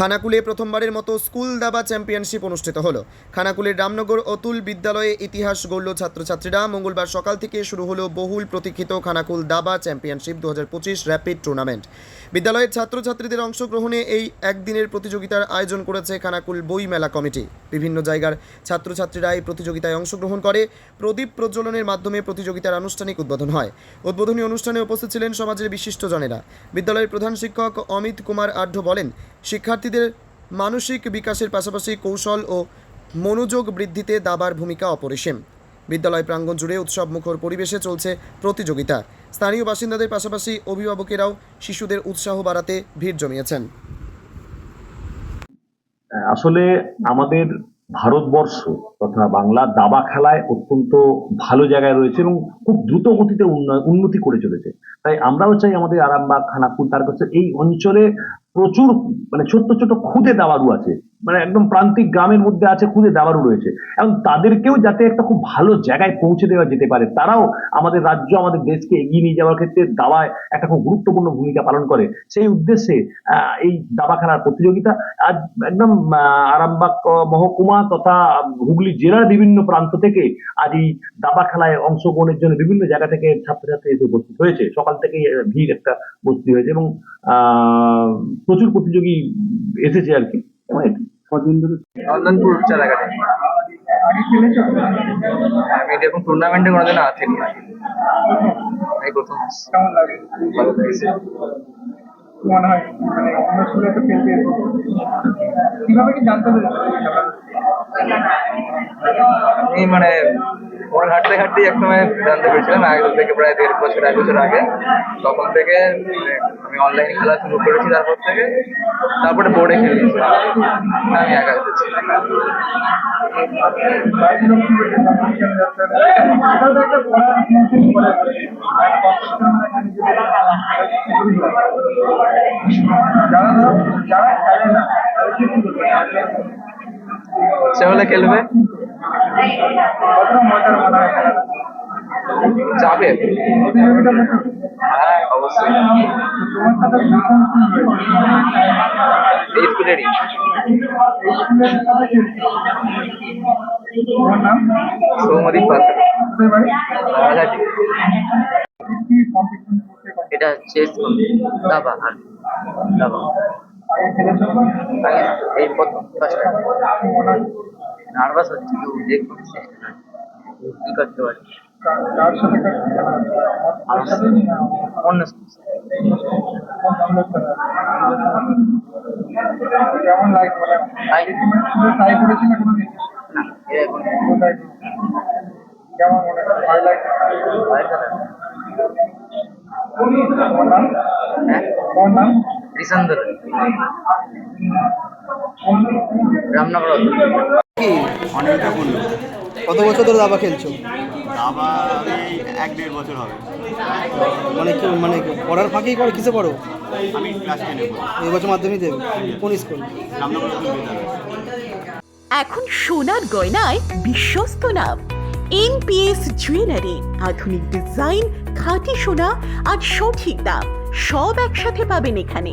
খানাকুলে প্রথমবারের মতো স্কুল দাবা চ্যাম্পিয়নশিপ অনুষ্ঠিত হলো। খানাকুলের রামনগর অতুল বিদ্যালয়ে ইতিহাস গড়ল ছাত্রছাত্রীরা। মঙ্গলবার সকাল থেকে শুরু হলো বহুল প্রতীক্ষিত খানাকুল দাবা চ্যাম্পিয়নশিপ দু হাজার র্যাপিড টুর্নামেন্ট। বিদ্যালয়ের ছাত্রছাত্রীদের অংশগ্রহণে এই একদিনের প্রতিযোগিতার আয়োজন করেছে খানাকুল বই মেলা কমিটি। বিভিন্ন জায়গার ছাত্রছাত্রীরা এই প্রতিযোগিতায় অংশগ্রহণ করে। প্রদীপ প্রজ্বলনের মাধ্যমে প্রতিযোগিতার আনুষ্ঠানিক উদ্বোধন হয়। উদ্বোধনী অনুষ্ঠানে উপস্থিত ছিলেন সমাজের বিশিষ্টজনেরা। বিদ্যালয়ের প্রধান শিক্ষক অমিত কুমার আঢ্য বলেন শিক্ষার্থীদের মানসিক বিকাশের পাশাপাশি কৌশল ও মনোযোগ বৃদ্ধিতে দাবার ভূমিকা অপরিসীম। বিদ্যালয় প্রাঙ্গণ জুড়ে উৎসব মুখর পরিবেশে চলছে প্রতিযোগিতা। স্থানীয় বাসিন্দাদের পাশাপাশি অভিভাবকেরাও শিশুদের উৎসাহ বাড়াতে ভিড় জমিয়েছেন। আসলে আমাদের ভারতবর্ষ তথা বাংলা দাবা খেলায় অত্যন্ত ভালো জায়গায় রয়েছে এবং খুব দ্রুত গতিতে উন্নতি করে চলেছে। তাই আমরাও চাই আমাদের আরামবাগ খানাকুল তার কাছে এই অঞ্চলে প্রচুর মানে ছোট্ট ছোট্ট খুদে দাবারু আছে। মানে একদম প্রান্তিক গ্রামের মধ্যে আছে, খুঁজে দাবারু রয়েছে। এবং তাদেরকেও যাতে একটা খুব ভালো জায়গায় পৌঁছে দেওয়া যেতে পারে, তারাও আমাদের রাজ্য, আমাদের দেশকে এগিয়ে নিয়ে যাওয়ার ক্ষেত্রে দাবায় একটা খুব গুরুত্বপূর্ণ ভূমিকা পালন করে। সেই উদ্দেশ্যে এই দাবা খেলার প্রতিযোগিতা আজ একদম আরামবাগ মহকুমা তথা হুগলি জেলার বিভিন্ন প্রান্ত থেকে আজ এই দাবা খেলায় অংশগ্রহণের জন্য বিভিন্ন জায়গা থেকে ছাত্রছাত্রী এসে উপস্থিত হয়েছে। সকাল থেকে ভিড় একটা উপস্থিত হয়েছে এবং প্রচুর প্রতিযোগী এসেছে আর কি। কদিন? ধরে? নন্দনপুর চালাঘাটে আমি এরকম টুর্নামেন্টে কোনোদিন আসিনি। এই প্রথম কেমন লাগে? ভালো লাগছে। মনে হয় মানে অন্য স্কুলে তো খেলতে কীভাবে কি জানতে পেরেছ? আমি মানে ওর ঘাটতে ঘাটতেই এক সময় জানতে পেরেছিলাম, আগে থেকে প্রায় দেড় বছর, এক বছর আগে। তখন থেকে মানে আমি অনলাইনে খেলা শুরু করেছি তারপর থেকে। তারপরে বোর্ডে খেলেছি আমি একা এসেছি যারা সে হলে খেলবে? যাবে? হ্যাঁ অবশ্যই? এই স্কুলেরই। সৌমদীপ পাত্র? এটা চেস দাবা আর দাবা এই প্রথম ফার্স্ট নার্ভাস হচ্ছে কেউ দেখব চেষ্টা কি করতে পারি। কার- কার সাথে কার খেলা হচ্ছে? আমার সাথে অন্য কেমন লাগে ট্রাই কোনোদিন? না এরকম কোথায় কেমন মনে হয় ভয় লাগে ভয় তোমার নাম? হ্যাঁ? তোমার নাম? রিসান্দর রামনগর। কি? কত বছর ধরে দাবা খেলছো? দাবা আমি এক দেড় বছর হবে। মানে কি মানে পড়ার ফাঁকেই করো কিসে পড়ো? আমি ক্লাস টেনে এই বছর মাধ্যমিক দেবে? কোন স্কুল? রামনগর এখন সোনার গয়নায় বিশ্বস্ত নাম। এনপিএস জুয়েলারি আধুনিক ডিজাইন খাঁটি সোনা আর সঠিক দাম সব একসাথে পাবেন এখানে।